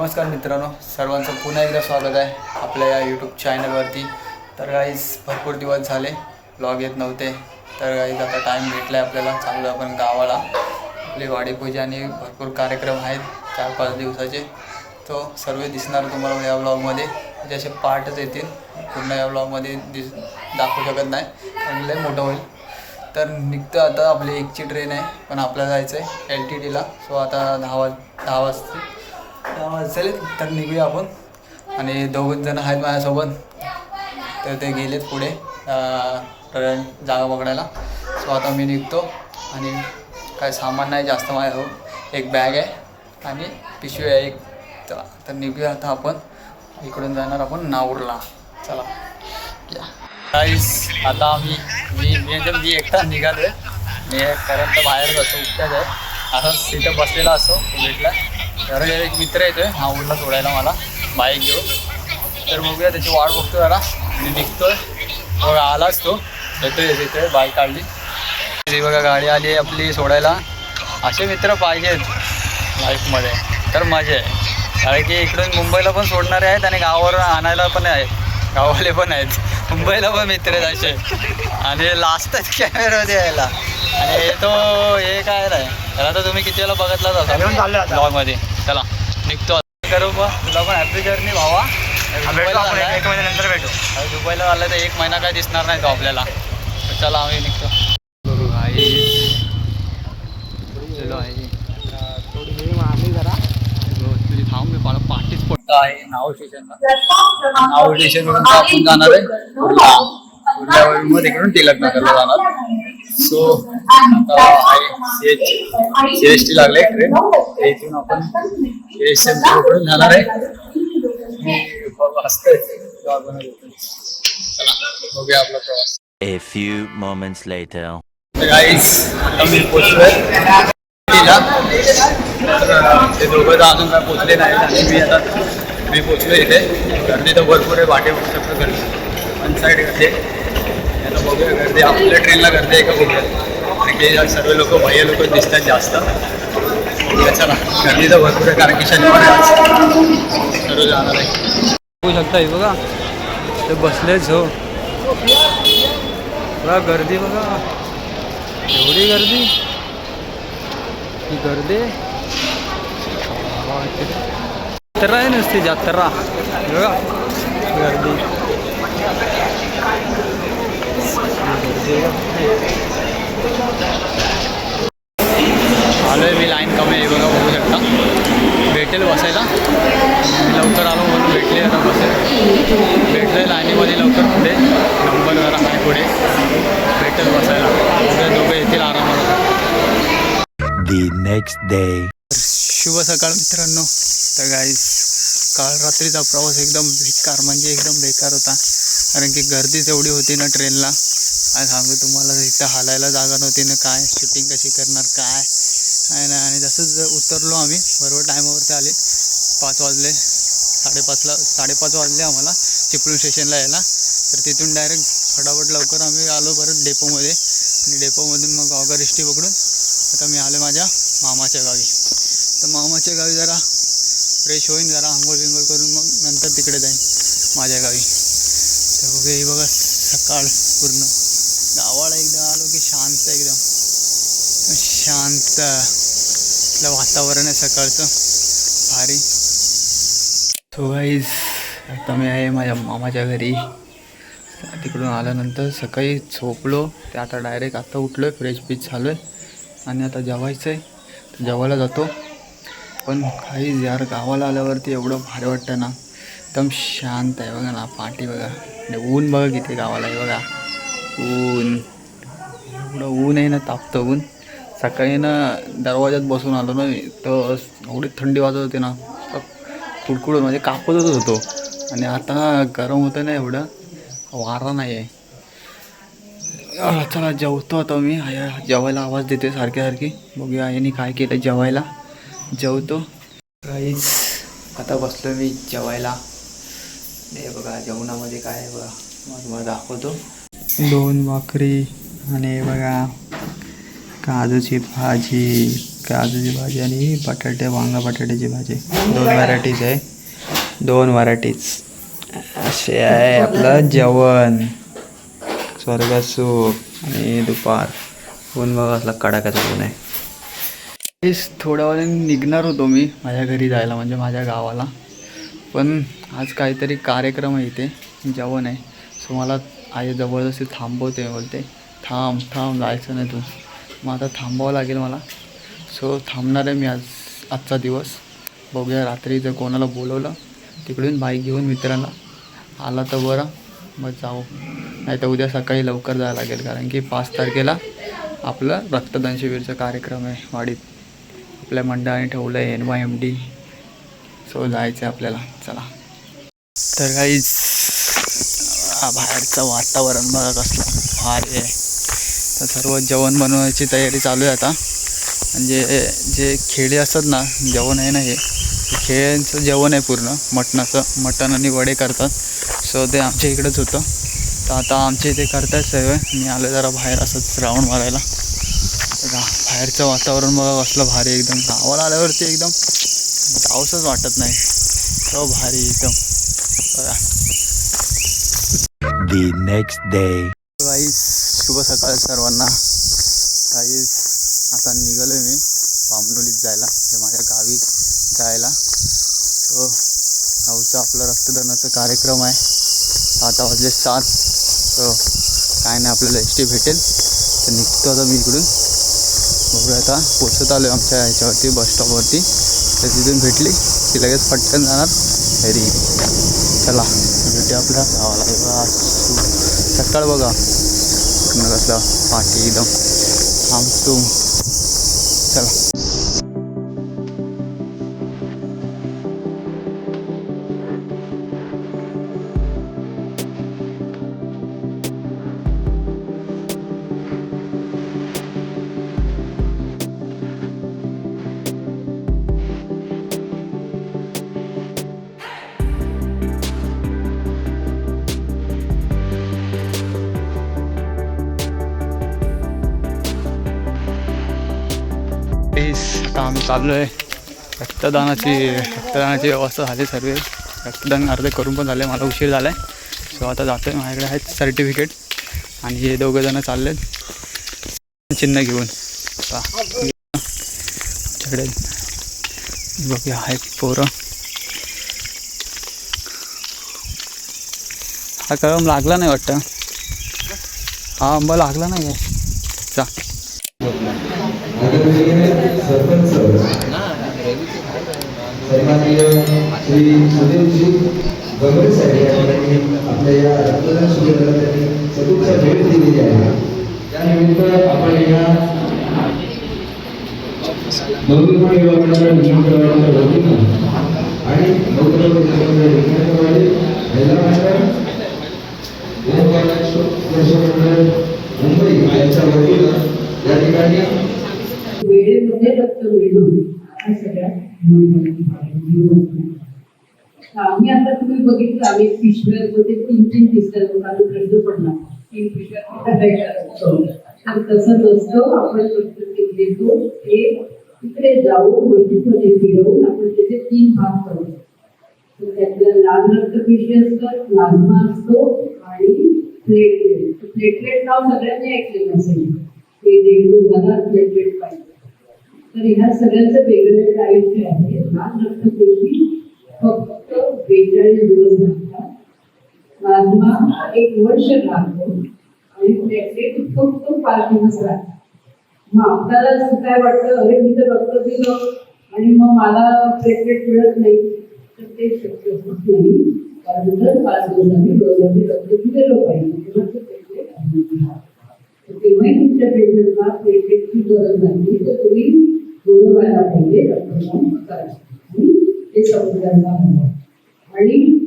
नमस्कार मित्रांनो सर्वांचं पुन्हा एकदा स्वागत आहे आपल्या या यूट्यूब चॅनलवरती तर गाईज भरपूर दिवस झाले ब्लॉग येत नव्हते. तर गाईज आता टाईम भेटला आहे आपल्याला चांगलं आपण गावाला. आपली वाडीपूजा आणि भरपूर कार्यक्रम आहेत चार पाच दिवसाचे. तो सर्व दिसणार तुम्हाला या ब्लॉगमध्ये जसे म्हणजे पार्टच येतील. पूर्ण या ब्लॉगमध्ये दिस दाखवू शकत नाही कारण लय मोठं होईल. तर निघतं आता आपली एकची ट्रेन आहे पण आपल्याला जायचं आहे एल टी डीला सो आता दहा वाज दहा वाजते दहा तर निघूया आपण. आणि दोघं जण आहेत माझ्यासोबत. तर ते गेलेत पुढे ट्रेन जागा पकडायला सो आता मी निघतो. आणि काय सामान नाही जास्त माझ्याजवळ एक बॅग आहे आणि पिशवी आहे एक. चला तर निघूया आता आपण. इकडून जाणार आपण नाऊरला चला. या. गाईस आता आम्ही मी मी म्हणजे मी एकटा निघालो आहे मी कारण तर बाहेरच असतो उठ्याच आहे असं तिथं बसलेला असतो भेटला तर एक मित्र येतोय. हा उडला सोडायला मला. बाईक घेऊन. तर बघूया त्याची वाट बघतो जरा. मी निघतोय. मग आलाच तो. येतोय येतोय बाईक काढली. ती बघा गाडी आली आपली सोडायला. असे मित्र पाहिजेत लाईफमध्ये तर मजा आहे. कारण की इकडून मुंबईला पण सोडणारे आहेत आणि गावावर आणायला पण आहेत. गाववाले पण आहेत. मुंबईला पण मित्र आहेत असे. आणि लास्टच कॅमेरामध्ये यायला. आणि तो हे काय नाही त्याला तर तुम्ही किती वेळा बघितलाच असाल ब्लॉगमध्ये चला निघतो आता. करू मग तुला पण हॅपी जर्नी भावा. एक महिन्यानंतर भेटू. दुबईला झालं तर एक महिना काय दिसणार नाही तो आपल्याला. चला आम्ही निघतो. चलो आहे तुझी थांब मी मला पाठीच पडतं आहे नाव स्टेशनला नाव स्टेशनवरून आपण जाणार आहे. मग तिकडून टिळक नगरला जाणार. सो आता आहे सी एस टी लागले ट्रेन इथून आपण सी एसकडून जाणार आहे. येतो. चला बघूया आपला प्रवास. A few moments later. गाईस आता मी पोचलोय तिला. तर ते दोघं तर अजून काय पोचले नाही. आणि मी आता मी पोचलो इथे. गर्दी तर भरपूर आहे वाटे बघू शकतो गर्दी वन साईड गर्दी बघूया गर्दी आपल्या ट्रेनला गर्दी आहे का बघूया की सर्व लोक बाह्य लोक दिसतात जास्त. चला गर्दी तर भरपूर आहे कारण की शनिवार आहे सर्व जाणार आहे. बघू शकता हे बघा. ते बसलेच हो. बघा गर्दी बघा. एवढी गर्दी. ही गर्दी. जत्रा आहे नुसती जत्रा. बघा गर्दी. आलोय मी लाईन कमी आहे बघा बघू शकता. भेटेल बसायला. लवकर आलो म्हणून भेटले आता बसेल. भेटलं लाईनीमध्ये लवकर पुढे. नंबर जरा आहे पुढे. भेटेल बसायला. दोघं येतील आरामात. The next day. शुभ सकाळ मित्रांनो. तर गाईस काल रात्रीचा प्रवास एकदम बेकार म्हणजे एकदम बेकार होता. कारण की गर्दीच एवढी होती ना ट्रेनला काय सांगू तुम्हाला इथं हालायला जागा नव्हती ना काय शूटिंग कशी करणार काय. आहे ना आणि जसंच उतरलो आम्ही बरोबर टायमावरती आले. पाच वाजले साडेपाचला साडेपाच वाजले आम्हाला चिपळूण स्टेशनला यायला. तर तिथून डायरेक्ट फटाफट लवकर आम्ही आलो परत डेपोमध्ये आणि डेपोमधून मग ऑगर पकडून आता मी आलो माझ्या मामाच्या गावी. तर मामाच्या गावी जरा फ्रेश होईन जरा आंघोळ बिंघोळ करून मग नंतर तिकडे जाईन माझ्या गावी. तर बघे ही बघा सकाळ पूर्ण. गावाला एकदा आलो की शांत एकदम. शांत. इथलं वातावरण आहे सकाळचं. भारी. सो गाईज आता मी आहे माझ्या मामाच्या घरी. तिकडून आल्यानंतर सकाळी झोपलो. ते आता डायरेक्ट आता उठलो आहे फ्रेश बीच झालो आहे आणि आता जेवायचं आहे जेवायला जातो. पण काही यार गावाला आल्यावरती एवढं भारी वाटतं ना. एकदम शांत आहे बघा ना पाठी बघा. आणि ऊन बघा किती गावाला आहे बघा. ऊन. एवढं ऊन आहे ना तापतं ऊन. सकाळी ना दरवाज्यात बसून आलो ना तर एवढी थंडी वाजत होती ना. कुडकुडून म्हणजे कापतच होतो. आणि आता गरम होतं ना एवढं. वारा नाही आहे चला जेवतो आता मी. आया जेवायला आवाज देते सारखे सारखे. बघूया आईने काय केलं जेवायला. जेवतो. काहीच आता बसलो मी जेवायला. हे बघा जेवणामध्ये काय आहे बघा. मग तुम्हाला दाखवतो. दोन भाकरी आणि बघा काजूची भाजी. काजूची भाजी आणि बटाटे वांगा बटाट्याची भाजी. दोन व्हरायटीज आहे. दोन व्हरायटीज असे आहे आपलं जेवण. स्वर्गात सूप आणि दुपार. ऊन बघा असला कडाक्याचा ऊन आहे. तेच थोड्या वेळाने निघणार होतो मी माझ्या घरी जायला म्हणजे माझ्या गावाला. पण आज काहीतरी कार्यक्रम आहे इथे जेवण आहे. सो मला आई जबरदस्ती थांबवते बोलते थांब थांब जायचं नाही तू. मग आता थांबावं लागेल मला. सो थांबणार आहे मी आज आजचा दिवस. बघूया रात्री जर कोणाला बोलवलं तिकडून बाईक घेऊन मित्राला आला तर बरं. मग जाऊ. नाही तर उद्या सकाळी लवकर जायला लागेल कारण की पाच तारखेला आपलं रक्तदान शिबिरचा कार्यक्रम आहे वाडीत. आपल्या मंडळाने ठेवलं आहे N Y M D so जायचं आहे आपल्याला. चला. तर काहीच बाहेरचं वातावरण बघा कसलं भारी आहे. तर सर्व जेवण बनवण्याची तयारी चालू आहे आता. म्हणजे जे खेडे असतात ना जेवण आहे ना हे खेळांचं जेवण आहे पूर्ण. मटणाचं मटण आणि वडे करतात. सो ते आमच्या इकडेच होतं. तर आता आमच्या इथे करतायत सर्व मी आलो जरा बाहेर असंच राऊंड मारायला. गा- बाहेरचं वातावरण बघा कसलं भारी एकदम. गावाला आल्यावरती एकदम जावंसंच वाटत नाही. so भारी एकदम. बघा. The next day. गाईस शुभ सकाळ सर्वांना. गाईस आता निघालो मी बामनोलीत जायला. म्हणजे माझ्या गावी जायला. सो भाऊचं आपलं रक्तदानाचा कार्यक्रम आहे. आता वाजले सात. हो, काय नाही आपल्याला एस टी भेटेल. तर निघतो आता मी इकडून. बघूया आता पोचत आलो आमच्या ह्याच्यावरती बस स्टॉपवरती. तर तिथून भेटली की लगेच पटकन जाणार. घरी चला भेटी आपल्या गावाला. बघा, सकाळ बघा. पूर्ण कसलं पाठी एकदम. थांबतो. चला. चाललो आहे. रक्तदानाची रक्तदानाची व्यवस्था झाली सर्व. रक्तदान अर्धे करून पण झाले. मला उशीर झाला आहे सो आता जातो आहे माझ्याकडे आहेत सर्टिफिकेट आणि हे दोघंजणं चालले आहेत चिन्ह घेऊन. आमच्याकडे बघूया. आहेत पोरं. हा कळम लागला नाही वाटतं. हा आंबा लागला नाही चा सन्माननीय श्री सुनीलजी गंभीर साहेब या ठिकाणी आपल्या या रक्तदान शिबिराला त्यांनी सदिच्छा भेट दिलेली आहे. त्यानिमित्त आपण या नवनिर्माण विभागाच्या नियंत्रणाच्या वतीनं आणि नवनिर्माण विभागाच्या महिला मंडळ मुंबई यांच्या वतीनं या ठिकाणी वेळेमध्ये रक्त मिळून. आम्ही आता तुम्ही बघितलं आम्ही पिशव्या मध्ये तीन तीन पिशव्या लोकांना प्रश्न पडला. तीन पिशव्या. तर तसं नसतं आपण प्रत्येक देतो ते तिकडे जाऊन बैठकीमध्ये फिरवून आपण त्याचे तीन भाग करतो तर त्यातल्या लाल रक्त पिशवी असतात प्लाझ्मा असतो आणि प्लेटलेट प्लेटलेट नाव सगळ्यांनी ऐकलेलं असेल. ते डेंगू झाला प्लेटलेट पाहिजे. तर ह्या सगळ्यांचं वेगवेगळं आयुष्य आहे. लाल रक्तपेशी फक्त बेचाळीस दिवस लागतात प्लाझ्मा एक वर्ष लागतो आणि प्लेटलेट फक्त पाच दिवस लागतात मग आपल्याला असं काय वाटतं? अरे मी तर रक्त दिलं आणि मग मला प्लेटलेट मिळत नाही. तर ते शक्य होत नाही. कारण जर पाच दिवसांनी रक्त दिलेलं पाहिजे रक्त प्लेटलेट आणून तेव्हाही तुमच्या पेशंटला प्लेटलेटची गरज नाही तर तुम्ही बोलवायला पाहिजे रक्तदान करायचं ते समुद्राला हवं आणि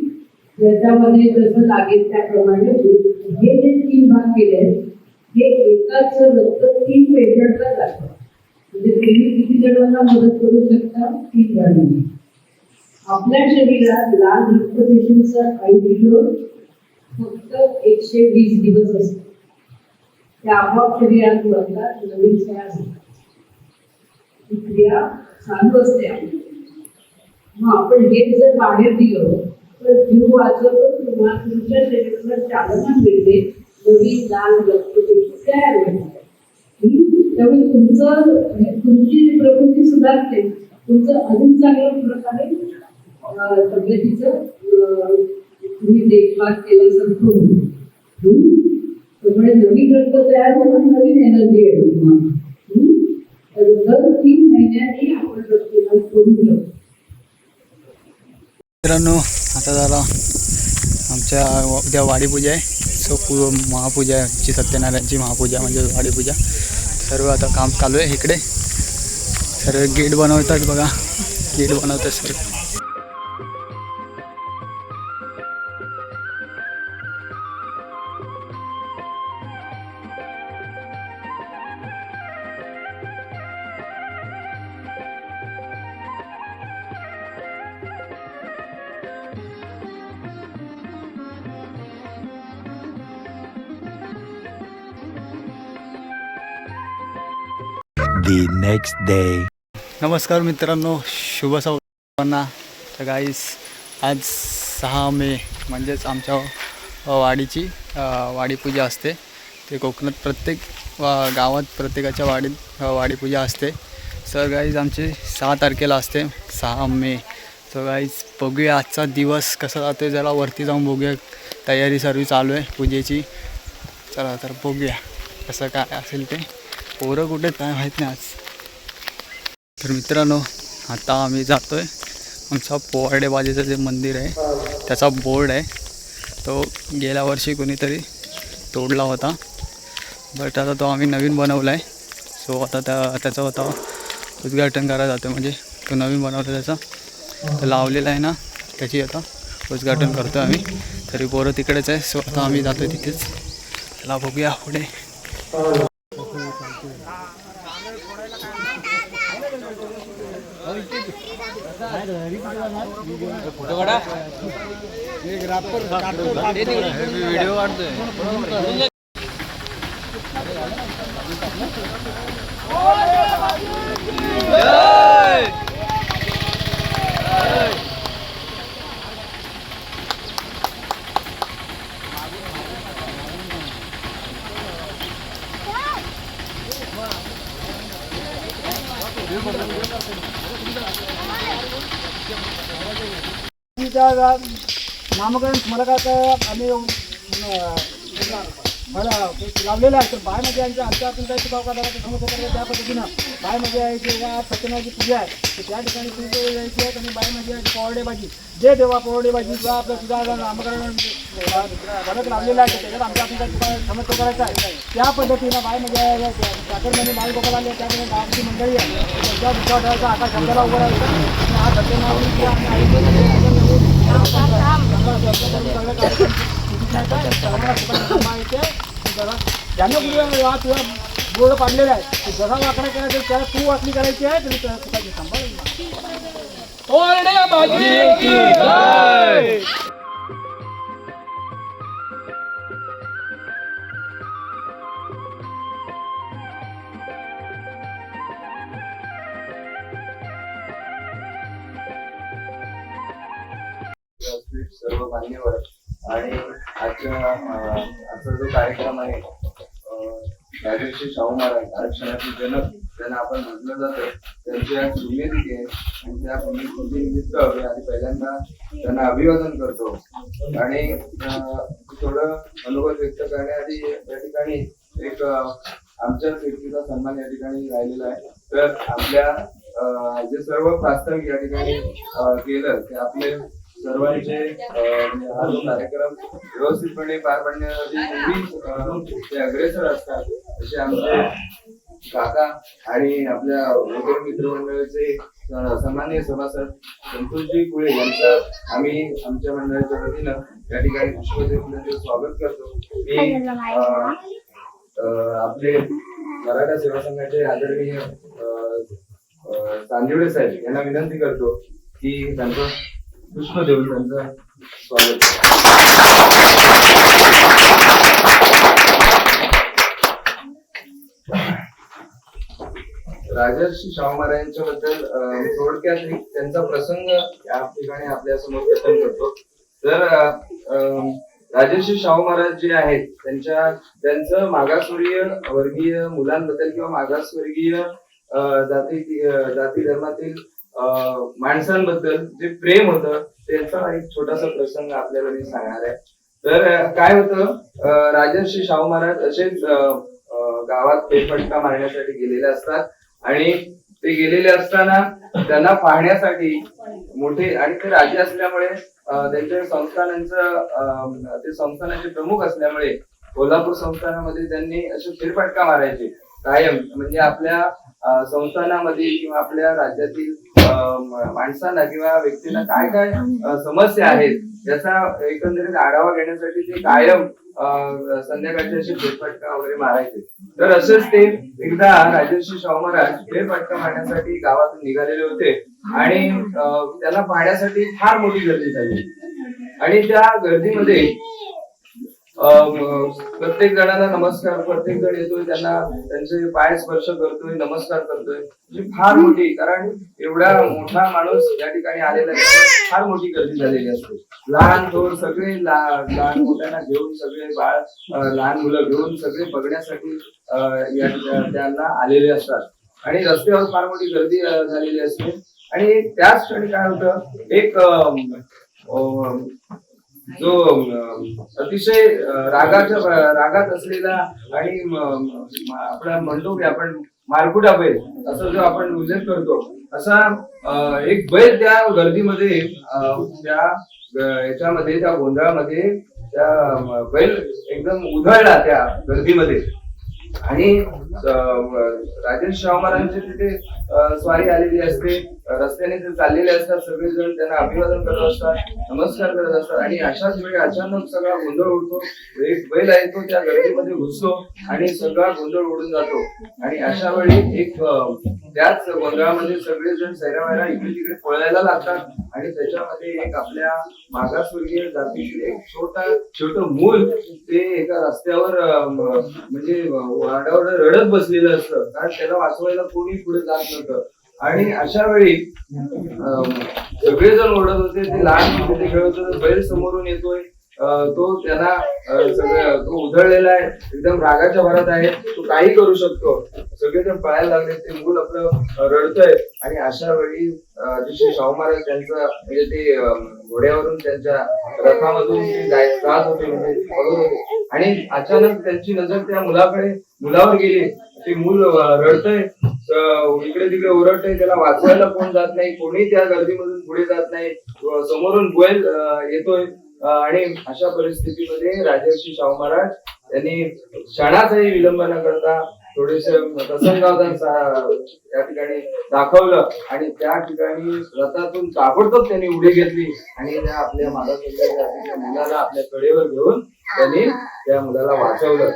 त्याच्यामध्ये जसं लागेल त्याप्रमाणे हे जे तीन भाग केले आहेत हे एकाच रक्त तीन पेशंटला जातं. म्हणजे तुम्ही किती जणांना मदत करू शकता? तीन जणांना. आपल्या शरीरात लाल रक्तपेशींचं आयुष्य फक्त एकशे वीस दिवस असतो. त्या आपोआप शरीरात बनतात नवीन तयार होतात क्रिया चालू असते आपली. मग आपण हे जर बाहेर दिलं तर जीव वाचवतो किंवा तुमच्या शरीराला चालना मिळते नवीन लाल रक्तपेशी तयार होतात त्यामुळे तुमचं तुमची प्रकृती सुधारते तुमचं अजून चांगल्या प्रकारे तब्येतीचं तुम्ही देखभाल केल्यासारखं होईल हम्म? त्यामुळे नवीन रक्त तयार होऊन नवीन एनर्जी येतो तुम्हाला. तर दर तीन महिन्यांनी आपण रक्तदान करून घेऊ. मित्रांनो आता झाला आमच्या उद्या वाडीपूजा आहे. सो पू महापूजा आहे आमची सत्यनारायणची महापूजा म्हणजे वाडीपूजा. सर्व आता काम चालू आहे इकडे. सर्व गेट बनवतात बघा. गेट बनवतात सर्व The next day. नमस्कार मित्रांनो शुभ सर्वांना तर गाईस आज सहा मे म्हणजेच आमच्या वाडीची वाडीपूजा असते. ते कोकणात प्रत्येक वा- गावात प्रत्येकाच्या वाडीत वाडीपूजा असते. सर गाईज आमची सहा तारखेला असते सहा मे. सो गाईज बघूया आजचा दिवस कसा जातो जरा वरती जाऊन बघूया. तयारी सर्व चालू आहे पूजेची. चला तर बघूया कसं काय असेल ते. पोरं कुठे काय माहीत नाही आज. तर मित्रांनो आता आम्ही जातो आहे आमचा पोवाडेबाजीचं जे मंदिर आहे त्याचा बोर्ड आहे. तो गेल्या वर्षी कोणीतरी तोडला होता. बट आता तो आम्ही नवीन बनवला आहे सो आता त्या त्याचं आता उद्घाटन करायला जातो म्हणजे तो नवीन बनवला त्याचा. तो लावलेला आहे ना त्याची आता उद्घाटन करतो आम्ही. तरी पोरं तिकडेच आहे. सो आता आम्ही जातो तिथेच. त्याला बघूया पुढे. व्हिडिओ काढतोय त्या नामकरण स्मारकाचं आम्ही मला लावलेलं आहे. तर बायमध्ये यांच्या आमच्या आपण काही शिकाव करायला समजतो करायला त्या पद्धतीनं. बायमध्ये आहे किंवा सत्यनाची पूजा आहे. तर त्या ठिकाणी पूजा यायची आहे आणि बायमध्ये आहे पोवडेबाजी जे देवा पोवडे भाजी किंवा आपलं सुद्धा नामकरण भरत लावलेलं आहे. त्याच्यात आमच्या आपण काही समजतो करायचा आहे. त्या पद्धतीनं बायमध्ये साखरमध्ये बाल गोपाल आले त्यामध्ये गावाची मंडळी आहे. त्यांच्या दुसरा ठेवायचा आकाश शब्दाला उभं राहायचं आणि हा सत्यनारायण ज्यांना आम्ही वा तुला बोर्ड पाडलेला आहे जसा वाकडा करायचा त्याला तू वाचली करायची आहे तरी त्याला तुला सांभाळ व्यासपीठ सर्व मान्यवर आणि आजच्या आजचा जो कार्यक्रम आहे राजर्षी शाहू महाराज आरक्षणाचे जनक त्यांना आपण म्हटलं जातं त्यांच्या पुण्यतिथी आहे आणि त्या पुण्यतिथीनिमित्त मी आधी पहिल्यांदा त्यांना अभिवादन करतो. आणि थोडं अनुभव व्यक्त करण्याआधी या ठिकाणी एक आमच्या व्यक्तीचा सन्मान या ठिकाणी राहिलेला आहे. तर आपल्या जे सर्व प्रास्ताविक या ठिकाणी केलं ते आपले सर्वांचे म्हणजे हा जो कार्यक्रम व्यवस्थितपणे पार पाडण्यासाठी ते अग्रेसर असतात तसे आमचे काका आणि आपल्या वगैरे मित्रमंडळाचे सामान्य सभासद संतोषजी कुळे यांचा आम्ही आमच्या मंडळाच्या वतीनं या ठिकाणी पुष्पदेवीचं स्वागत करतो. मी अं, आपले मराठा सेवा संघाचे आदरणीय अं, साहेब यांना विनंती करतो की त्यांचं पुष्प देऊन त्यांचं स्वागत राजर्षी शाहू महाराजांच्या बद्दल थोडक्यात त्यांचा प्रसंग या ठिकाणी आपल्यासमोर कथन करतो. तर अं, राजर्षी शाहू महाराज जे आहेत त्यांच्या त्यांचं मागासवर्गीय वर्गीय मुलांबद्दल किंवा मागासवर्गीय अं, जाती अं, जाती धर्मातील माणसांबद्दल जे प्रेम होतं त्याचा एक छोटासा प्रसंग आपल्याला मी सांगणार आहे. तर काय होतं राजर्षी शाहू महाराज असेच गावात फेरफटका मारण्यासाठी गेलेले असतात. आणि ते गेलेले असताना त्यांना पाहण्यासाठी मोठे आणि ते राजे असल्यामुळे त्यांच्या संस्थानांचं ते संस्थानाचे प्रमुख असल्यामुळे कोल्हापूर संस्थानामध्ये त्यांनी असे फेरफटका मारायचे. कायम म्हणजे आपल्या संस्थानामध्ये किंवा आपल्या राज्यातील माणसांना किंवा व्यक्तींना काय काय समस्या आहेत याचा एकंदरीत आढावा घेण्यासाठी ते कायम संध्याकाळच्या अशी फेरफटका वगैरे मारायचे. तर असंच ते एकदा राजर्षी शाहू महाराज फेरफटका मारण्यासाठी गावातून निघालेले होते आणि त्याला त्यांना पाहण्यासाठी फार मोठी गर्दी झाली. आणि त्या गर्दीमध्ये प्रत्येक जणाला नमस्कार प्रत्येक जण येतोय त्यांना त्यांचे पाय स्पर्श करतोय नमस्कार करतोय. जी फार मोठी कारण एवढा मोठा माणूस या ठिकाणी आलेला आहे फार मोठी गर्दी झालेली असते. लहान थोर सगळे लहान मोठ्यांना घेऊन सगळे बाळ लहान मुलं घेऊन सगळे बघण्यासाठी त्यांना आलेले असतात. आणि रस्त्यावर फार मोठी गर्दी झालेली असते. आणि त्याच क्षणी काय होतं एक जो अतिशय रागाच्या रागात असलेला आणि आपला म्हणतो की आपण मारकुटा बैल असं जो आपण उल्लेख करतो असा एक बैल त्या गर्दीमध्ये त्या याच्यामध्ये त्या गोंधळामध्ये त्या बैल एकदम उधळला त्या गर्दीमध्ये. आणि राजेश शाहू महाराजांचे तिथे स्वारी आलेली असते. रस्त्याने ते चाललेले असतात. सगळेजण त्यांना अभिवादन करत असतात. नमस्कार करत असतात. आणि अशाच वेळी अचानक सगळा गोंधळ उडतो. एक बैल आहे तो त्या गर्दीमध्ये घुसतो आणि सगळा गोंधळ उडून जातो. आणि अशा वेळी एक त्याच गोंधळामध्ये सगळेजण सैरावैरा इकडे तिकडे पळायला लागतात. आणि त्याच्यामध्ये एक आपल्या मागासवर्गीय जातीतील एक छोटा छोट मूल ते एका रस्त्यावर म्हणजे वाड्यावर रडत बसलेलं असतं. कारण त्याला वाचवायला कोणी पुढे जात नव्हतं आणि अशा वेळी सगळेजण ओढत होते ते लहान मुलं खेळत होते बैल समोरून येतोय. तो त्यांना सगळं तो उधळलेला आहे एकदम रागाच्या भरात आहे. तो काही करू शकतो. सगळेजण पळायला लागले ते मूल आपलं रडतोय. आणि अशा वेळी जसे शाहू महाराज त्यांचं म्हणजे ते घोड्यावरून त्यांच्या रथामधून जात होते म्हणजे होते. आणि अचानक त्यांची नजर त्या मुलाकडे मुलावर गेली. ते मूल रडतंय इकडे तिकडे ओरडतंय त्याला वाचवायला कोण जात नाही कोणी त्या गर्दीमधून पुढे जात नाही समोरून गोयल येतोय. आणि अशा परिस्थितीमध्ये राजर्षी शाहू महाराज त्यांनी क्षणाचाही विलंब न करता थोडेसे प्रसंगावधान त्या या ठिकाणी दाखवलं आणि त्या ठिकाणी रथातून ताबडतोब त्यांनी उडी घेतली आणि त्या आपल्या मागासवर्गीय जातीच्या मुलाला आपल्या कडेवर घेऊन त्यांनी त्या मुलाला वाचवलं.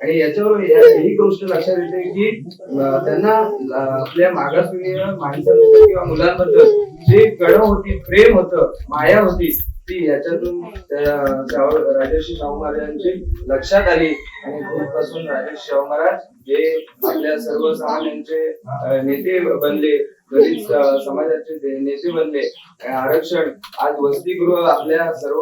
आणि याच्यावर ही गोष्ट लक्षात येते की त्यांना आपल्या मागासवर्गीय माणसांबद्दल किंवा मुलांबद्दल जे कळव होती प्रेम होतं माया होती ती याच्यातून राजर्षी शाहू महाराजांची लक्षात आली. आणि तेव्हापासून राजर्षी शाहू महाराज हे आपल्या सर्वसामान्यांचे नेते बनले दलित समाजाचे नेते बनले आरक्षण आज वसतिगृह आपल्या सर्व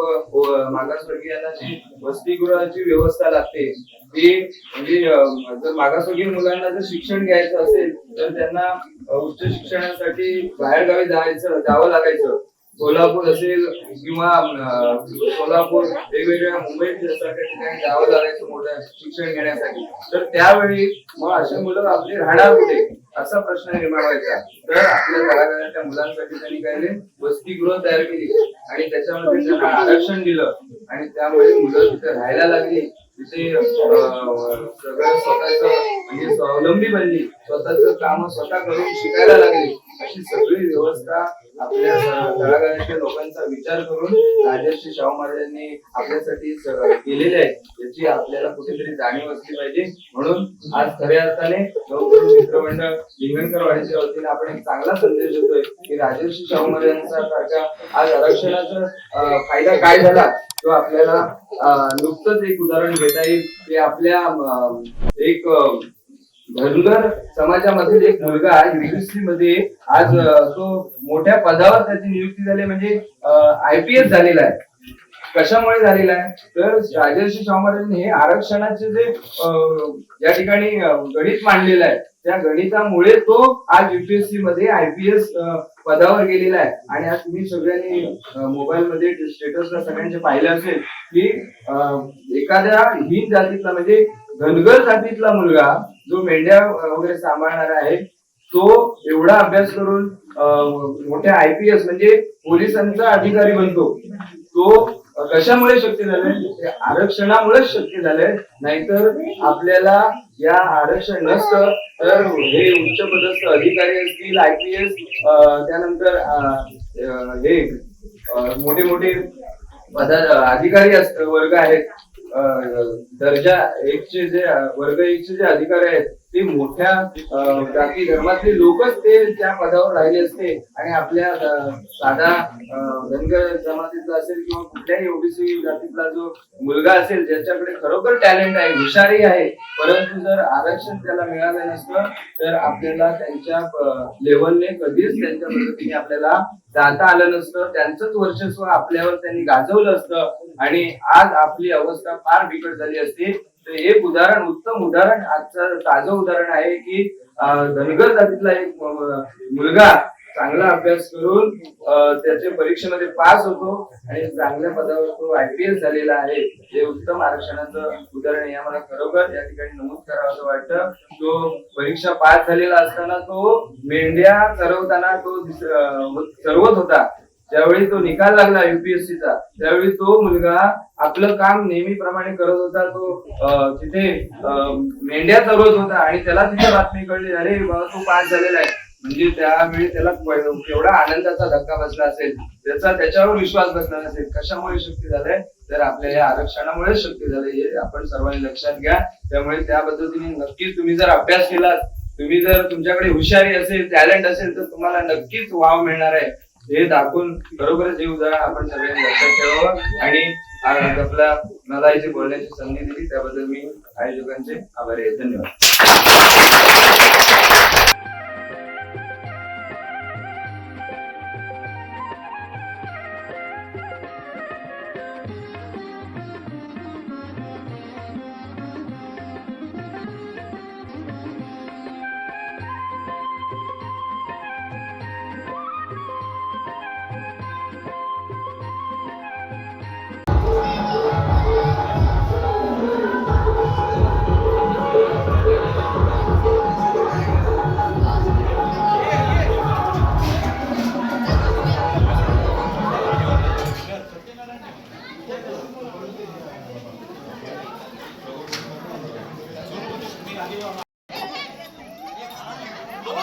मागासवर्गीयांना जी वसतिगृहाची व्यवस्था लागते म्हणजे जर मागासवर्गीय मुलांना जर शिक्षण घ्यायचं असेल तर त्यांना उच्च शिक्षणासाठी बाहेरगावी जायचं जावं लागायचं. कोल्हापूर असेल किंवा कोल्हापूर सोलापूर वेगवेगळ्या मुंबई सारख्या ठिकाणी जावं लागायचं मोठ्या शिक्षण घेण्यासाठी. तर त्यावेळी मग अशी मुलं आपली राहणार कुठे? असा प्रश्न निर्माण व्हायचा. तर आपल्या घराघराच्या मुलांसाठी त्यांनी काय वसतीगृह वसतिगृह तयार केली आणि त्याच्यामध्ये त्यांना आरक्षण दिलं आणि त्यामुळे मुलं तिथे राहायला लागली. तिथे सगळं स्वतःच म्हणजे स्वावलंबी बनली स्वतःच काम स्वतः करून शिकायला लागली अशी सगळी व्यवस्था आपल्या स- तळागाळाच्या लोकांचा विचार करून राजर्षी शाहू महाराजांनी आपल्यासाठी केलेले आहे याची आपल्याला कुठेतरी जाणीव असली पाहिजे. म्हणून आज खऱ्या अर्थाने नवतरुण मित्रमंडळ लिंगणकर वाडीच्या वतीने आपण एक चांगला संदेश देतोय की राजर्षी शाहू महाराजांचा सारखा आज आरक्षणाचा फायदा काय झाला? किंवा आपल्याला नुकतंच एक उदाहरण घेता येईल की आपल्या एक धनगर समाजामधील एक मुलगा युपीएससी मध्ये आज तो मोठ्या पदावर त्याची नियुक्ती झाली म्हणजे आय पी एस झालेला आहे. कशामुळे झालेला आहे? तर राजर्षी शाहू महाराजांनी हे आरक्षणाचे जे या ठिकाणी गणित मांडलेलं आहे त्या गणितामुळे तो आज युपीएससी मध्ये आयपीएस पदावर गेलेला आहे. आणि आज तुम्ही सगळ्यांनी मोबाईल मध्ये स्टेटसला सगळ्यांचे पाहिलं असेल की एखाद्या हीन जातीतला म्हणजे धनगर जातीतला मुलगा जो मेंढ्या वगैरे सांभाळणारा आहे तो एवढा अभ्यास करून मोठ्या आय पी एस म्हणजे पोलिसांचा अधिकारी बनतो. तो कशामुळे शक्य झालंय? आरक्षणामुळेच शक्य झालंय. नाहीतर आपल्याला या आरक्षण नसतं तर हे उच्च पदस्थ अधिकारी असतील आय पी एस त्यानंतर हे मोठे मोठे पदा अधिकारी असत वर्ग आहेत. दर्जा एकचे जे वर्ग एकचे जे अधिकारी आहेत ते मोठ्या जाती धर्मातले लोकच ते त्या पदावर राहिले असते. आणि आपल्या साधा धनगर जमातीतला असेल किंवा कुठल्याही ओबीसी जातीतला जो मुलगा असेल ज्याच्याकडे खरोखर टॅलेंट आहे हुशारी आहे परंतु जर आरक्षण त्याला मिळालं नसतं तर आपल्याला त्यांच्या लेवलने कधीच त्यांच्या पद्धतीने आपल्याला जाता आलं नसतं. त्यांचंच वर्चस्व आपल्यावर त्यांनी गाजवलं असतं. आणि आज आपली अवस्था फार बिकट झाली असती. एक उदाहरण उत्तम उदाहरण आजचं ताजं उदाहरण आहे की धनगर जातीतला एक मुलगा चांगला अभ्यास करून त्याचे त्याच्या परीक्षेमध्ये पास होतो आणि चांगल्या पदावर तो आयपीएस झालेला आहे. हे उत्तम आरक्षणाचं उदाहरण आहे. मला खरोखर या ठिकाणी नमूद करावं असं वाटतं. तो परीक्षा पास झालेला असताना तो मेंढ्या चरवताना तो सर्वत चरवत होता. ज्यावेळी तो निकाल लागला युपीएससीचा त्यावेळी तो मुलगा आपलं काम नेहमीप्रमाणे करत होता. तो तिथे मेंढ्या चरवत होता आणि त्याला तिथे बातमी कळली अरे बाबा तो पास झालेला आहे. म्हणजे त्यावेळी त्याला केवढा आनंदाचा धक्का बसला असेल त्याचा त्याच्यावर विश्वास बसला नसेल कशामुळे शक्य झालंय? तर आपल्या या आरक्षणामुळे शक्य झालंय हे आपण सर्वांनी लक्षात घ्या. त्यामुळे त्या पद्धतीने नक्कीच तुम्ही जर अभ्यास केलात तुम्ही जर तुमच्याकडे हुशारी असेल टॅलेंट असेल तर तुम्हाला नक्कीच वाव मिळणार आहे. हे दाखवून बरोबरच हे जरा आपण सगळ्यांनी लक्षात ठेवावं. आणि आपल्या आपला मला इथे बोलण्याची संधी दिली. त्याबद्दल मी आयोजकांचे आभारी आहे. धन्यवाद.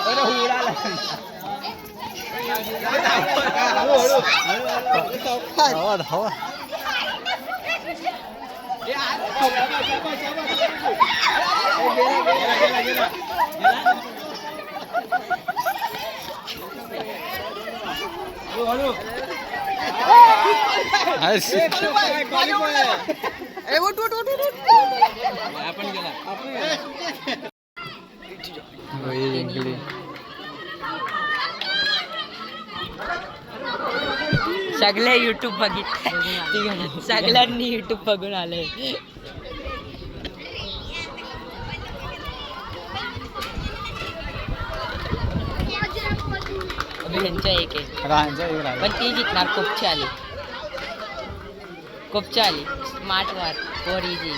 mới nó hù ra là Đó rồi, đó rồi. आपण गेला आपण सगळे युट्यूब बघित सगळ्यांनी युट्यूब बघून आले. ह्यांच्या एक आहे. पण ती जिंकणार खूपची आली खूपची आली स्मार्ट वार. Four easy